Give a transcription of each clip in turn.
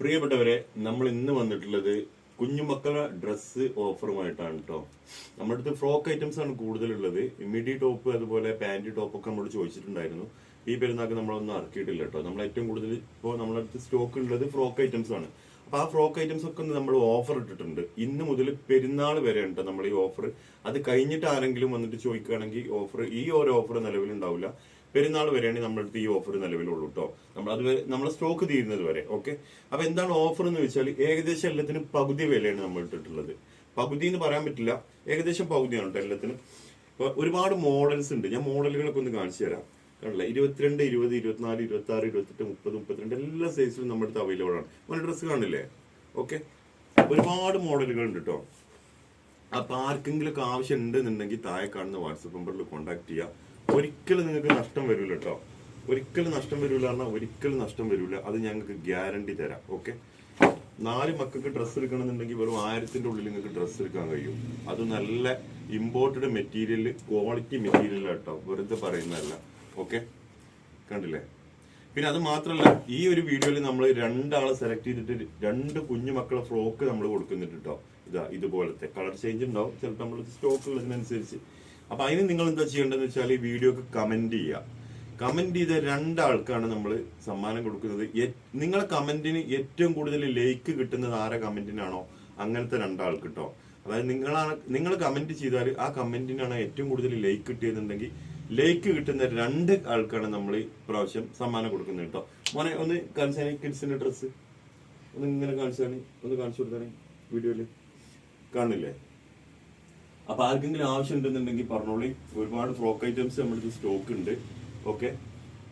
പ്രിയപ്പെട്ടവരെ നമ്മൾ ഇന്ന് വന്നിട്ടുള്ളത് കുഞ്ഞുമക്കളുടെ ഡ്രസ്സ് ഓഫറുമായിട്ടാണ് കേട്ടോ നമ്മുടെ അടുത്ത് ഫ്രോക്ക് ഐറ്റംസ് ആണ് കൂടുതലുള്ളത്. മിഡി ടോപ്പ് അതുപോലെ പാന്റ് ടോപ്പ് ഒക്കെ നമ്മൾ ചോദിച്ചിട്ടുണ്ടായിരുന്നു. ഈ പെരുന്നാൾക്ക് നമ്മളൊന്നും ഇറക്കിയിട്ടില്ല കേട്ടോ നമ്മൾ ഏറ്റവും കൂടുതൽ ഇപ്പോൾ നമ്മുടെ അടുത്ത് സ്റ്റോക്ക് ഉള്ളത് ഫ്രോക്ക് ഐറ്റംസ് ആണ്. അപ്പോൾ ആ ഫ്രോക്ക് ഐറ്റംസ് ഒക്കെ നമ്മൾ ഓഫർ ഇട്ടിട്ടുണ്ട്. ഇന്ന് മുതൽ പെരുന്നാൾ വരെ ഉണ്ട് നമ്മൾ ഈ ഓഫർ അത് കഴിഞ്ഞിട്ട് ആരെങ്കിലും വന്നിട്ട് ചോദിക്കുകയാണെങ്കിൽ ഓഫർ ഈ ഒരു ഓഫർ നിലവിലുണ്ടാവില്ല. പെരുന്നാൾ വരെയാണ് നമ്മുടെ അടുത്ത് ഈ ഓഫർ നിലവിലുള്ളൂ കേട്ടോ നമ്മൾ അത് നമ്മളെ സ്റ്റോക്ക് തീരുന്നത് വരെ ഓക്കെ അപ്പൊ എന്താണ് ഓഫർ എന്ന് വെച്ചാൽ ഏകദേശം എല്ലാത്തിനും പകുതി വിലയാണ് നമ്മൾ ഇട്ടിട്ടുള്ളത്. പകുതി എന്ന് പറയാൻ പറ്റില്ല. ഏകദേശം പകുതിയാണ് കേട്ടോ എല്ലാത്തിനും. ഇപ്പൊ ഒരുപാട് മോഡൽസ് ഉണ്ട്. ഞാൻ മോഡലുകളൊക്കെ ഒന്ന് കാണിച്ചു തരാം. കണ്ടില്ല? ഇരുപത്തിരണ്ട് ഇരുപത് ഇരുപത്തിനാല് ഇരുപത്തി ആറ് ഇരുപത്തെട്ട് മുപ്പത് മുപ്പത്തിരണ്ട് എല്ലാ സൈസിലും നമ്മുടെ അടുത്ത് അവൈലബിൾ ആണ്. ഒരു ഡ്രസ്സ് കാണില്ലേ? ഓക്കെ ഒരുപാട് മോഡലുകൾ ഉണ്ട് കേട്ടോ അപ്പൊ ആർക്കെങ്കിലും ഒക്കെ ആവശ്യം ഉണ്ടെന്നുണ്ടെങ്കിൽ താഴെ കാണുന്ന വാട്സപ്പ് നമ്പറിൽ കോൺടാക്ട് ചെയ്യുക ഒരിക്കലും നിങ്ങൾക്ക് നഷ്ടം വരില്ല കേട്ടോ ഒരിക്കലും നഷ്ടം വരില്ല പറഞ്ഞാൽ ഒരിക്കലും നഷ്ടം വരില്ല അത് ഞങ്ങൾക്ക് ഗ്യാരണ്ടി തരാം. ഓക്കെ? നാല് മക്കൾക്ക് ഡ്രസ്സ് എടുക്കണമെന്നുണ്ടെങ്കിൽ വെറും ആയിരത്തിന്റെ ഉള്ളിൽ നിങ്ങൾക്ക് ഡ്രസ്സ് എടുക്കാൻ കഴിയും. അത് നല്ല ഇമ്പോർട്ടഡ് മെറ്റീരിയൽ ക്വാളിറ്റി മെറ്റീരിയൽ കേട്ടോ വെറുതെ പറയുന്നതല്ല. ഓക്കെ? കണ്ടില്ലേ? പിന്നെ അത് മാത്രമല്ല ഈ ഒരു വീഡിയോയിൽ നമ്മൾ രണ്ടാളെ സെലക്ട് ചെയ്തിട്ട് രണ്ട് കുഞ്ഞു മക്കളെ ഫ്രോക്ക് നമ്മൾ കൊടുക്കുന്നുണ്ട് കേട്ടോ ഇതാ ഇതുപോലത്തെ. കളർ ചേഞ്ച് ഉണ്ടാവും. ചിലപ്പോൾ നമ്മൾ സ്റ്റോക്ക് ഉള്ളതിനനുസരിച്ച്. അപ്പൊ അതിന് നിങ്ങൾ എന്താ ചെയ്യേണ്ടതെന്ന് വെച്ചാൽ ഈ വീഡിയോക്ക് കമന്റ് ചെയ്യുക. കമന്റ് ചെയ്ത രണ്ടാൾക്കാണ് നമ്മൾ സമ്മാനം കൊടുക്കുന്നത്. നിങ്ങളെ കമന്റിന് ഏറ്റവും കൂടുതൽ ലൈക്ക് കിട്ടുന്നത് ആരെ കമന്റിനാണോ അങ്ങനത്തെ രണ്ടാൾക്ക് കേട്ടോ അതായത് നിങ്ങളാണ് നിങ്ങൾ കമന്റ് ചെയ്താൽ ആ കമന്റിനാണ് ഏറ്റവും കൂടുതൽ ലൈക്ക് കിട്ടിയതെന്നുണ്ടെങ്കിൽ ലൈക്ക് കിട്ടുന്ന രണ്ട് ആൾക്കാണ് നമ്മൾ പ്രാവശ്യം സമ്മാനം കൊടുക്കുന്നത് കേട്ടോ മോനെ ഒന്ന് കാണിച്ചാണ് കിഡ്സിന്റെ ഡ്രസ്സ് ഒന്ന് ഇങ്ങനെ കാണിച്ചാണ് ഒന്ന് കാണിച്ചു കൊടുത്താണ് വീഡിയോയിൽ കാണില്ലേ? അപ്പൊ ആർക്കെങ്കിലും ആവശ്യം ഉണ്ടെന്നുണ്ടെങ്കിൽ പറഞ്ഞോളി. ഒരുപാട് ഫ്രോക്ക് ഐറ്റംസ് നമ്മുടെ സ്റ്റോക്ക് ഉണ്ട്. ഓക്കെ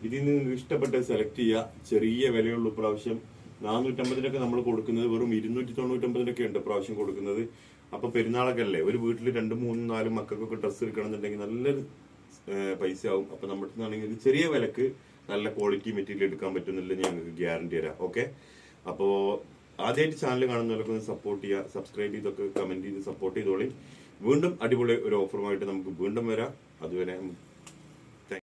ഇതിൽ നിന്ന് ഇഷ്ടപ്പെട്ട സെലക്ട് ചെയ്യുക. ചെറിയ വിലയുള്ള പ്രാവശ്യം നാനൂറ്റമ്പതിനൊക്കെ നമ്മൾ കൊടുക്കുന്നത് വെറും ഇരുന്നൂറ്റി തൊണ്ണൂറ്റമ്പതിനൊക്കെ ഉണ്ട് പ്രാവശ്യം കൊടുക്കുന്നത്. അപ്പൊ പെരുന്നാളൊക്കെ അല്ലേ? ഒരു വീട്ടിൽ രണ്ട് മൂന്നും നാലും മക്കൾക്കൊക്കെ ഡ്രസ്സ് എടുക്കണമെന്നുണ്ടെങ്കിൽ നല്ലൊരു പൈസ ആവും അപ്പൊ നമ്മുടെ ആണെങ്കിൽ ചെറിയ വിലക്ക് നല്ല ക്വാളിറ്റി മെറ്റീരിയൽ എടുക്കാൻ പറ്റുന്നില്ല ഞങ്ങൾക്ക് ഗ്യാരണ്ടി തരാം. ഓക്കെ അപ്പോ ആദ്യമായിട്ട് ചാനൽ കാണുന്നവരൊക്കെ ഒന്ന് സപ്പോർട്ട് ചെയ്യുക. സബ്സ്ക്രൈബ് ചെയ്തൊക്കെ കമന്റ് ചെയ്ത് സപ്പോർട്ട് ചെയ്തോളി. വീണ്ടും അടിപൊളി ഒരു ഓഫറുമായിട്ട് നമുക്ക് വീണ്ടും വരാം. അതുവരെ